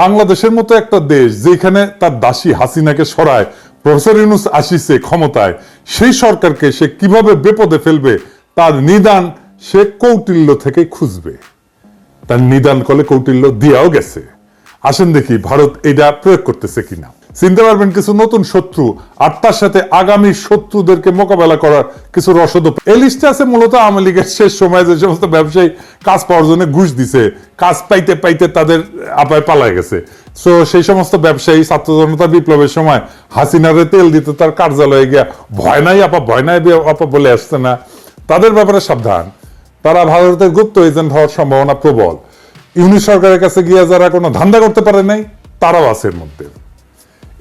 বাংলাদেশের মতো একটা দেশ যেখানে তার দাসী হাসিনাকে সরায়, প্রফেসর ইউনুস আসিছে ক্ষমতায়, সেই সরকারকে সে কীভাবে বিপদে ফেলবে, তার নিদান সে কৌটিল্য থেকে খুঁজবে। তার নিদান কলে কৌটিল্য দিয়াও গেছে। আসেন দেখি ভারত এটা প্রয়োগ করতেছে কিনা। চিনতে পারবেন কিছু নতুন শত্রু, আর তার সাথে আগামী শত্রুদেরকে মোকাবেলা করার কিছু রসদ এই লিস্টে আছে মূলত আওয়ামী লীগের শেষ সময়ে যে সমস্ত ব্যবসায়ী কাজ পাওয়ার জন্য ঘুষ দিছে, কাজ পাইতে পাইতে তাদের আপায় পালায় গেছে। তো সেই সমস্ত ব্যবসায়ী, ছাত্র জনতা বিপ্লবের সময় হাসিনারে তেল দিতে তার কার্যালয়ে গিয়া ভয় নাই, আপা ভয় নাই আপা বলে আসছে না। তাদের ব্যাপারে সাবধান। তারা ভারতের গুপ্ত এজেন্ট হওয়ার সম্ভাবনা প্রবল। ইউনিট সরকারের কাছে গিয়ে যারা কোনো ধান্দা করতে পারে নাই, তারাও আছে এর মধ্যে।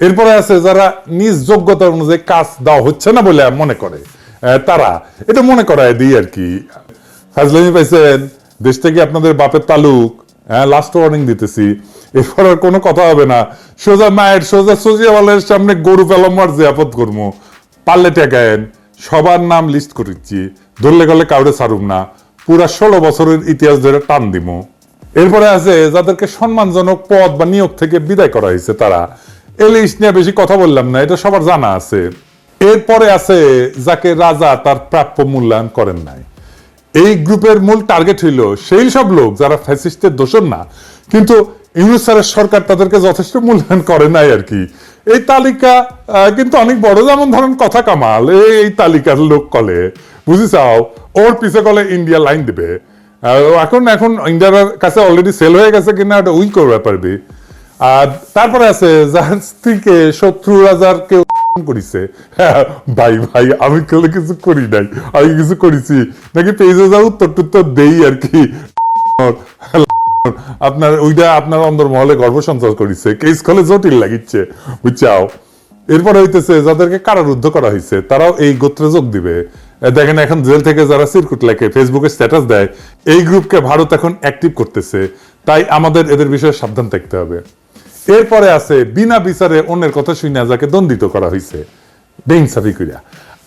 এরপরে আছে যারা নিজ যোগ্যতা অনুযায়ী কাজ দেওয়া হচ্ছে না বলে মনে করে। তারা এটা মনে করায় দিই আর কি। ফাজলামি পাইছেন, দেশ থেকে আপনাদের বাপের তালুক হ্যাঁ লাস্ট ওয়ার্নিং দিতেছি। এরপর আর কোনো কথা হবে না। সোজা মায়ের সোজা সোজিয়াওয়ালের সামনে গরু পেলামার যে আপদ কর্ম। পারলে টেকায়েন সবার নাম লিস্ট করেছি ধরলে গেলে কাউরে ছাড়ুম না। পুরা ষোলো বছরের ইতিহাস ধরে টান দিমু। এরপরে আছে, যাদেরকে সম্মানজনক পদ বা নিয়োগ থেকে বিদায় করা হয়েছে তারা এই নিয়ে বেশি কথা বললাম না, এটা সবার জানা আছে। এরপরে আছে যাকে রাজা তার প্রাপ্য মূল্যায়ন করেন নাই। এই গ্রুপের মূল টার্গেট হইল সেই সব লোক যারা ফ্যাসিস্টের দোষর না, কিন্তু ইউনুস সরকার তাদেরকে যথেষ্ট মূল্যায়ন করে নাই আর কি। এই তালিকা কিন্তু অনেক বড় যেমন ধরেন কথা কামাল, এই- তালিকার লোক কলে বুঝি চাও ওর পিছে কলে ইন্ডিয়া লাইন দিবে। এখন এখন ইন্ডিয়ার কাছে অলরেডি সেল হয়ে গেছে কিনা ওটা উই করবে পারবি। আর তারপরে আছে যার শত্রু রাজার কেউ করিছে। ভাই ভাই, আমি কেউ কিছু করি নাই, আমি কিছু করেছি। নাকি পেজে যা উত্তর টুত্তর দেই আর কি। আপনার ওইটা আপনার অন্দরমহলে গর্ভ সঞ্চার করেছে। কেস খলে জটিল লাগিচ্ছে, বুঝছাও। এরপরে হইতেছে, যাদেরকে কারারুদ্ধ করা হয়েছে তারাও এই গোত্রে যোগ দিবে। দেখেন এখন জেল থেকে যারা সিরকুট লেখে, ফেসবুকে স্ট্যাটাস দেয়, এই গ্রুপকে ভারত এখন অ্যাক্টিভ করতেছে। তাই আমাদের এদের বিষয়ে সাবধান থাকতে হবে। এরপরে আছে, বিনা বিচারে অন্যের কথা শুনে যাকে দণ্ডিত করা হয়েছে বেইনসাফি করিয়া।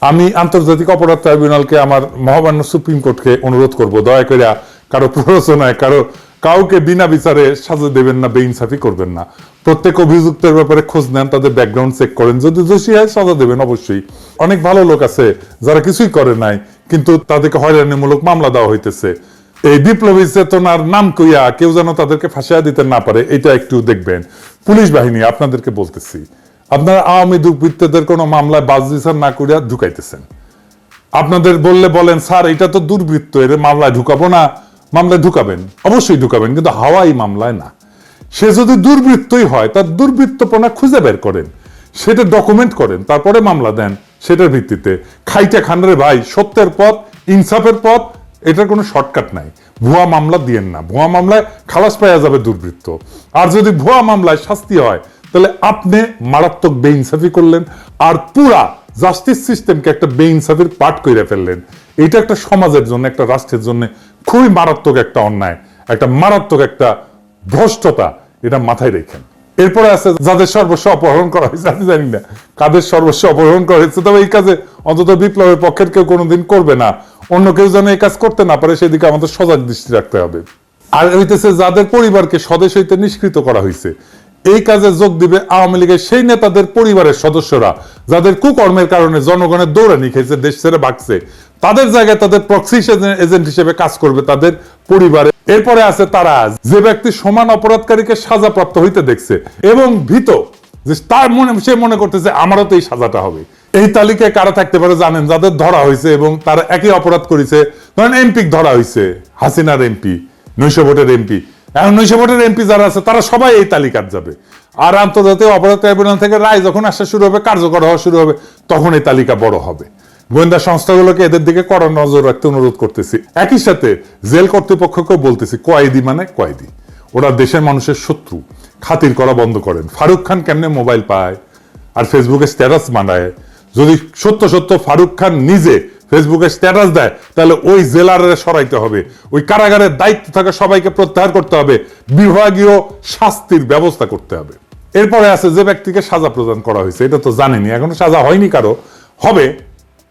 আমি আন্তর্জাতিক অপরাধ ট্রাইব্যুনালকে আমার মহামান্য সুপ্রিম কোর্টকে অনুরোধ করব, দয়া করিয়া কারও প্ররোচনায়, কারও, কাউকে বিনা বিচারে সাজা দেবেন না বেইনসাফি করবেন না। প্রত্যেক অভিযুক্তের ব্যাপারে খোঁজ নেন, তাদের ব্যাকগ্রাউন্ড চেক করেন। যদি দোষী হয়, সাজা দেবেন অবশ্যই। অনেক ভালো লোক আছে যারা কিছুই করে নাই, কিন্তু তাদেরকে হয়রানিমূলক মামলা দেওয়া হইতেছে। এই বিপ্লবী চেতনার নাম কইয়া কেউ যেন তাদেরকে ফাঁসিয়া দিতে না পারে, এটা একটু দেখবেন। পুলিশ বাহিনী, আপনাদেরকে বলতেছি, আপনারা আওয়ামী দুর্বৃত্তদের কোনো মামলায় বাজ বিচার না করিয়া ঢুকাইতেছেন। আপনাদের বললে বলেন, স্যার, এটা তো দুর্বৃত্ত, এর মামলায় ঢুকাবো না। মামলায় ঢুকাবেন, অবশ্যই ঢুকাবেন, কিন্তু হাওয়াই মামলায় না। সে যদি দুর্বৃত্তই হয়, তার দুর্বৃত্তপনা খুঁজে বের করেন, সেটা ডকুমেন্ট করেন, তারপরে মামলা দেন, সেটার ভিত্তিতে। খাইটা খানরে ভাই, সত্যের পথ, ইনসাফের পথ এটার কোনো শর্টকাট নাই। ভুয়া মামলা দিয়েন না। ভুয়া মামলায় খালাস পাওয়া যাবে দুর্বৃত্ত। আর যদি ভুয়া মামলায় শাস্তি হয়, তাহলে আপনি মারাত্মক বেইনসাফি করলেন আর পুরা জাস্টিস সিস্টেমকে একটা বেইনসাফির পাঠ করে ফেললেন। এটা একটা সমাজের জন্য, একটা রাষ্ট্রের জন্য খুবই মারাত্মক একটা অন্যায়, একটা মারাত্মক একটা ভ্রষ্টতা এটা মাথায় রেখেন। এরপরে আছে যাদের সর্বস্ব অপহরণ করা হয়েছে, আমি জানি না কাদের সর্বস্ব অপহরণ করা হয়েছে, তবে এই কাজে অন্তত বিপ্লবের পক্ষের কেউ কোনোদিন করবে না। অন্য কেউ যেন এই কাজ করতে না পারে, সেদিকে আমাদের সজাগ দৃষ্টি রাখতে হবে। আর হইতেছে যাদের পরিবারকে স্বদেশ হইতে নিষ্কৃত করা হয়েছে এই কাজে যোগ দিবে আওয়ামী লীগের সেই নেতাদের পরিবারের সদস্যরা, যাদের কুকর্মের কারণে জনগণের দৌড়ানি খেয়েছে দেশ ছেড়ে বাঁকছে তাদের জায়গায় তাদের প্রক্সি এজেন্ট হিসেবে কাজ করবে তাদের পরিবারে। এরপরে আছে তারা, যে ব্যক্তি সমান অপরাধকারীকে সাজাপ্রাপ্ত হইতে দেখছে, এবং ভীত যে তার মনে সে মনে করতেছে, আমারও তো এই সাজাটা হবে। এই তালিকায় কারা থাকতে পারে জানেন? যাদের ধরা হয়েছে এবং তারা একই অপরাধ করেছে। ধরেন এমপি ধরা হয়েছে, হাসিনার এমপি, নৈশ ভোটের এমপি। এখন নৈশ ভোটের এমপি যারা আছে, তারা সবাই এই তালিকার যাবে। আর আন্তর্জাতিক অপরাধ ট্রাইব্যুনাল থেকে রায় যখন আসা, শুরু হবে, কার্যকর হওয়া শুরু হবে, তখন এই তালিকা বড় হবে। গোয়েন্দা সংস্থাগুলোকে এদের দিকে কড়া নজর রাখতে অনুরোধ করতেছি। একই সাথে জেল কর্তৃপক্ষকেও বলতেছি, কয়েদি মানে কয়েদি। ওরা দেশের মানুষের শত্রু। খাতির করা বন্ধ করেন। ফারুক খান কেমনে মোবাইল পায়? আর ফেসবুকে স্ট্যাটাস বানায়? যদি সত্য সত্য ফারুক খান নিজে ফেসবুকে স্ট্যাটাস দেয় তাহলে ওই জেলারে সরাইতে হবে। ওই কারাগারের দায়িত্ব থাকা সবাইকে প্রত্যাহার করতে হবে। বিভাগীয় শাস্তির ব্যবস্থা করতে হবে। এরপরে আছে যে ব্যক্তিকে সাজা প্রদান করা হয়েছে। এটা তো জানেনি এখনও সাজা হয়নি কারও। হবে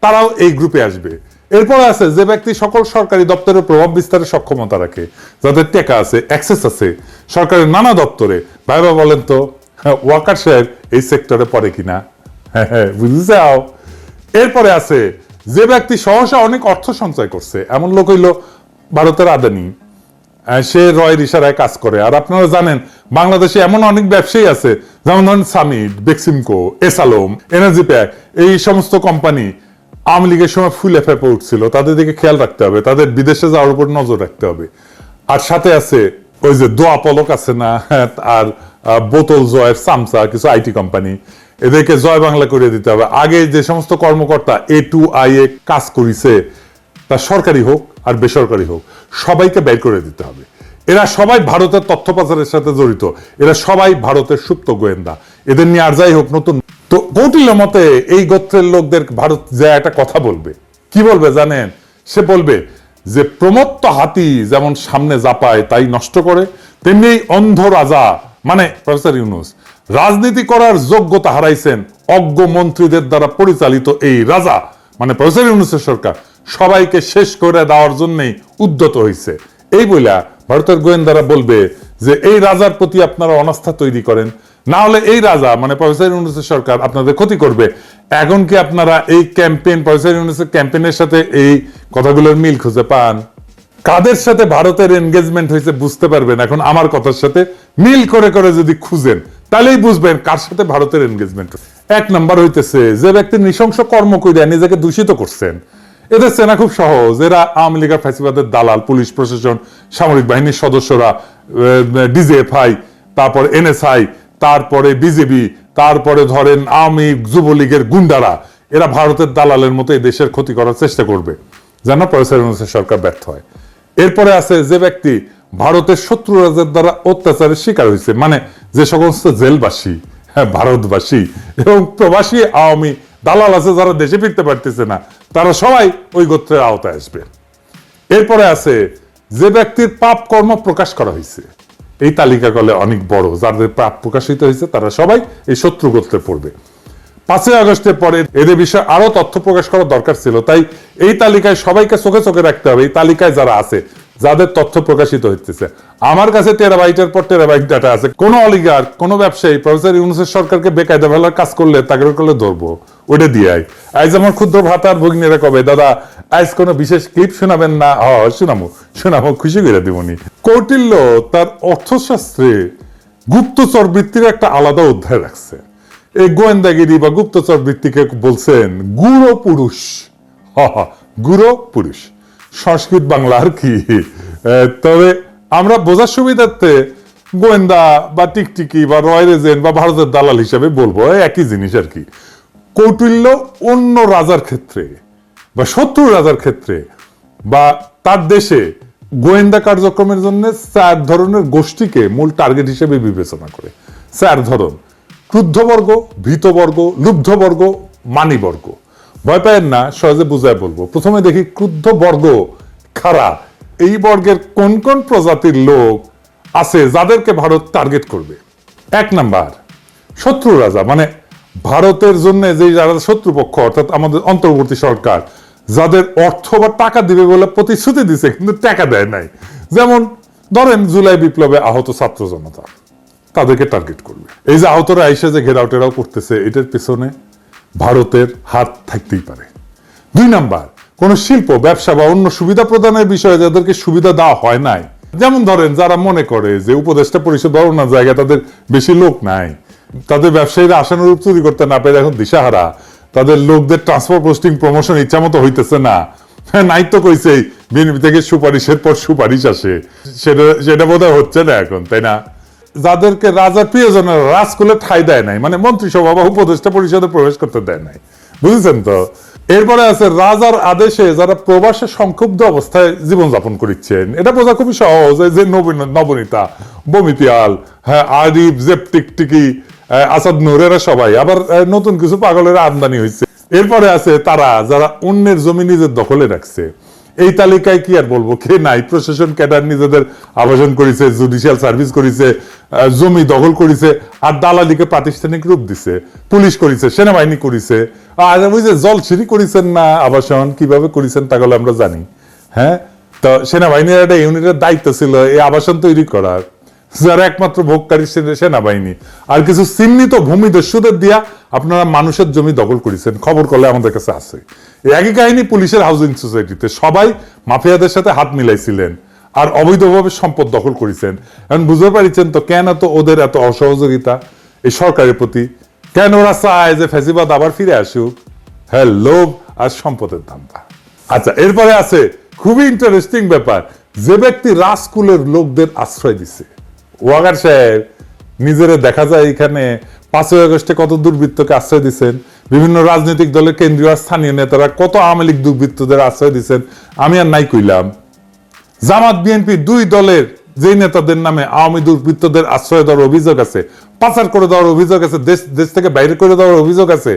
তারাও এই গ্রুপে আসবে। এরপরে আছে যে ব্যক্তি সকল সরকারি দপ্তরের প্রভাব বিস্তারের সক্ষমতা রাখে যাদের টেকা আছে অ্যাক্সেস আছে। সরকারের নানা দপ্তরে ভাইবা বলেন তো হ্যাঁ, ওয়াকার সাহেব এই সেক্টরে পড়ে কিনা। হ্যাঁ হ্যাঁ চাও এরপরে আছে, যে ব্যক্তি সহসা অনেক অর্থ সঞ্চয় করছে, এমন লোক হইল ভারতের আদানি। সে রয়ের ইশারায় কাজ করে। আর আপনারা জানেন, বাংলাদেশে এমন অনেক ব্যবসায়ী আছে, যেমন ধরেন সামিট বেক্সিমকো, এসালোম, এনার্জি প্যাক, এই সমস্ত কোম্পানি আওয়ামী লীগের সময় ফুলে ফেপে উঠছিল। তাদের দিকে খেয়াল রাখতে হবে, তাদের বিদেশে যাওয়ার উপর নজর রাখতে হবে। আর সাথে আছে, ওই যে দোয়া পলক আছে না, আর বোতল জয়ের সামসা, কিছু আইটি কোম্পানি। এদেরকে জয় বাংলা করে দিতে হবে। আগে যে সমস্ত কর্মকর্তা এ টু আই এ কাজ করিছে, তা সরকারি হোক আর বেসরকারি হোক, সবাইকে বের করে দিতে হবে। এরা সবাই ভারতের তথ্য পাচারের সাথে জড়িত। এরা সবাই ভারতের সুপ্ত গোয়েন্দা। এদের নিয়ে আর যাই হোক, নতুন। তো কৌটিল্য মতে এই গোত্রের লোকদের ভারত যা একটা কথা বলবে। কি বলবে জানেন? সে বলবে যে, প্রমত্ত হাতি যেমন সামনে জাপায় তাই নষ্ট করে, তেমনি অন্ধ রাজা মানে প্রফেসর ইউনুস রাজনীতি করার যোগ্যতা হারাইছেন অজ্ঞ মন্ত্রীদের দ্বারা পরিচালিত এই রাজা মানে প্রফেসর সরকার, সবাইকে শেষ করে দেওয়ার জন্যই উদ্যত হয়েছে এই বইলা ভারতের গোয়েন্দারা বলবে যে এই রাজার প্রতি আপনারা অনাস্থা তৈরি করেন। না হলে এই রাজা মানে প্রফেসর ইউনুসের সরকার আপনাদের ক্ষতি করবে। এখন কি আপনারা এই ক্যাম্পেইন, প্রফেসর ইউনুসের ক্যাম্পেইনের সাথে এই কথাগুলোর মিল খুঁজে পান? কাদের সাথে ভারতের এনগেজমেন্ট হয়েছে বুঝতে পারবেন। এখন আমার কথার সাথে মিল করে করে যদি খুঁজেন তাহলেই বুঝবেন কার সাথে ভারতের এনগেজমেন্ট এক নাম্বার হইতেছে, যে ব্যক্তি নৃশংস কর্ম কইরা নিজেকে দূষিত করছেন। এদের সেনা খুব সহজ, এরা আওয়ামী লীগের ফ্যাসিবাদের দালাল, পুলিশ প্রশাসন, সামরিক বাহিনীর সদস্যরা ডিজিএফআই, তারপর এনএসআই, তারপরে বিজেপি তারপরে ধরেন আওয়ামী যুবলীগের গুন্ডারা, এরা ভারতের দালালের মতো এই দেশের ক্ষতি করার চেষ্টা করবে। যেন ইউনূসের সরকার ব্যর্থ হয়। এরপরে আছে যে ব্যক্তি ভারতের শত্রু রাজার দ্বারা অত্যাচারের শিকার হয়েছে। মানে যে সমস্ত জেলবাসী হ্যাঁ ভারতবাসী এবং প্রবাসী আওয়ামী দালাল আছে যারা দেশে ফিরতে পারতেছে না, তারা সবাই ওই গোত্রের আওতায় আসবে। এরপরে আছে যে ব্যক্তির পাপ কর্ম প্রকাশ করা হয়েছে। এই তালিকা কলে অনেক বড়, যাদের পাপ প্রকাশিত হয়েছে তারা সবাই এই শত্রু গোত্রে পড়বে। পাঁচই আগস্টের পরে এদের বিষয়ে আরও তথ্য প্রকাশ করা দরকার ছিল, তাই এই তালিকায় সবাইকে চোখে চোখে রাখতে হবে। এই তালিকায় যারা আছে যাদের তথ্য প্রকাশিত হচ্ছে আমার কাছে টেরাবাইটের পর টেরাবাইট ডাটা আছে। কোন অলিগার কোন ব্যবসায়ী প্রফেসর ইউনুসের সরকারকে বেকায়দা ফেলার কাজ করলে তাকে করলে ধরবো। ওটা দিয়ে আই আজ আমার ক্ষুদ্র ভাতার ভগ্নীরা কবে? দাদা আজ কোনো বিশেষ ক্লিপ শোনাবেন না? হ শোনামো শোনামো খুশি করে দিবনি কৌটিল্য তার অর্থশাস্ত্রে গুপ্তচর বৃত্তির একটা আলাদা অধ্যায় রাখছে। এই গোয়েন্দাগিরি বা গুপ্তচর বৃত্তিকে বলছেন গুড়ো পুরুষ হ হ, গুড়ো পুরুষ সংস্কৃত বাংলা আর কি। তবে আমরা বোঝার সুবিধার্থে গোয়েন্দা বা টিকটিকি বা রয়্যাল এজেন্ট বা ভারতের দালাল হিসেবে বলব একই জিনিস আর কি। কৌটিল্য অন্য রাজার ক্ষেত্রে বা শত্রু রাজার ক্ষেত্রে বা তার দেশে গোয়েন্দা কার্যক্রমের জন্য চার ধরনের গোষ্ঠীকে মূল টার্গেট হিসেবে বিবেচনা করে। চার ধরন, ক্রুদ্ধবর্গ, ভীতবর্গ, লুব্ধবর্গ, মানিবর্গ। ভয় পায়েন না, সহজে বুঝায় বলব। প্রথমে দেখি ক্রুদ্ধ বর্গ খারা এই বর্গের কোন কোন প্রজাতির লোক আছে যাদেরকে ভারত টার্গেট করবে? এক নাম্বার, শত্রু রাজা মানে ভারতের জন্য যে যারা শত্রুপক্ষ, অর্থাৎ আমাদের অন্তর্বর্তী সরকার, যাদের অর্থ বা টাকা দিবে বলে প্রতিশ্রুতি দিছে, কিন্তু টাকা দেয় নাই। যেমন ধরেন জুলাই বিপ্লবে আহত ছাত্র জনতা, তাদেরকে টার্গেট করবে। এই যে আহতরা আইসে যে ঘেরাও টেরাও করতেছে, এটার পেছনে ভারতের হাত থাকতেই পারে। দুই নাম্বার কোন শিল্প ব্যবসা বা অন্য সুবিধা প্রদানের বিষয়ে যাদেরকে সুবিধা দেওয়া হয় নাই যেমন ধরেন যারা মনে করে যে উপদেষ্টা পরিষদ না জায়গায় তাদের বেশি লোক নাই তাদের ব্যবসায়ীরা আশানুরূপ চুরি করতে না পেরে এখন দিশাহারা তাদের লোকদের ট্রান্সফার পোস্টিং প্রমোশন ইচ্ছা মতো হইতেছে না। হ্যাঁ, নাই তো কইছেই বিএনপি থেকে সুপারিশের পর সুপারিশ আসে। সেটা সেটা বোধহয় হচ্ছে না এখন তাই না? যাদেরকে রাজার প্রিয়জনের রাজকুলে ঠাই দেয় নাই মানে মন্ত্রিসভা বা উপদেষ্টা পরিষদে প্রবেশ করতে দেয় নাই। বুঝেছেন তো? এরপরে আছে রাজার আদেশে যারা প্রবাসে সংক্ষুব্ধ অবস্থায় জীবনযাপন করিচ্ছেন, এটা বোঝা খুবই সহজ যে নবীন, নবনীতা, বমিতিয়াল হ্যাঁ আরিফ জেপ টিকটিকি আসাদ নূর, এরা সবাই। আবার নতুন কিছু পাগলের আমদানি হয়েছে এরপরে আছে তারা, যারা অন্যের জমি নিজের দখলে রাখছে। এই তালিকায় কি আর বলব? কে নাই? প্রশাসন, ক্যাডার নিজেদের আবাসন করেছে জুডিশিয়াল সার্ভিস করেছে জমি দখল করেছে, আর দালালিকে প্রাতিষ্ঠানিক রূপ দিছে, পুলিশ করেছে, সেনাবাহিনী করেছে। আর ওই যে করেছেন না আবাসন? কীভাবে করেছেন তাগুলো আমরা জানি। হ্যাঁ? তো সেনাবাহিনীর একটা ইউনিটের দায়িত্ব ছিল, এই আবাসন তৈরি করার। যারা একমাত্র ভোগকারী সেনাবাহিনী। আর কিছু চিহ্নিত ভূমি দস্যুদের দিয়া আপনারা মানুষের জমি দখল করেছেন। খবর করলে আমাদের কাছে আছে। একই কাহিনী পুলিশের হাউজিং সোসাইটিতে। সবাই মাফিয়াদের সাথে হাত মিলাইছিলেন আর অবৈধভাবে সম্পদ দখল করেছেন। এখন বুঝতে পারছেন তো কেন এত ওদের এত অসহযোগিতা? এই সরকারের প্রতি কেন ওরা চায় যে ফেসিবাদ আবার ফিরে আসুক? হ্যাঁ লোভ আর সম্পদের ধান্দা। আচ্ছা এরপরে আছে, খুবই ইন্টারেস্টিং ব্যাপার। যে ব্যক্তি রাজকুলের লোকদের আশ্রয় দিছে। ওয়াগার সাহেব, নিজের দেখা যায় এখানে। পাঁচই আগস্টে কত দুর্বৃত্তকে আশ্রয় দিচ্ছেন বিভিন্ন রাজনৈতিক দলের কেন্দ্রীয় স্থানীয় নেতারা কত আওয়ামী লীগ দুর্বৃত্তদের আশ্রয় দিচ্ছেন আমি আর নাই কইলাম। জামাত, বিএনপি দুই দলের যে নেতাদের নামে আওয়ামী দুর্বৃত্তদের আশ্রয় দেওয়ার অভিযোগ আছে, পাচার করে দেওয়ার অভিযোগ আছে, দেশ দেশ থেকে বাইরে করে দেওয়ার অভিযোগ আছে,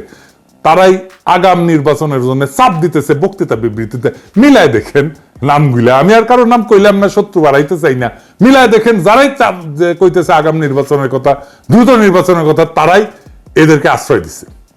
তারাই আগাম নির্বাচনের জন্য চাপ দিতেছে বক্তৃতা বিবৃতিতে। মিলায় দেখেন। নামগুলা। আমি আর কারোর নাম কইলাম না, শত্রু বাড়াইতে চাই না। মিলায় দেখেন, যারাই কইতেছে আগাম নির্বাচনের কথা, দ্রুত নির্বাচনের কথা, তারাই এদেরকে আশ্রয় দিচ্ছে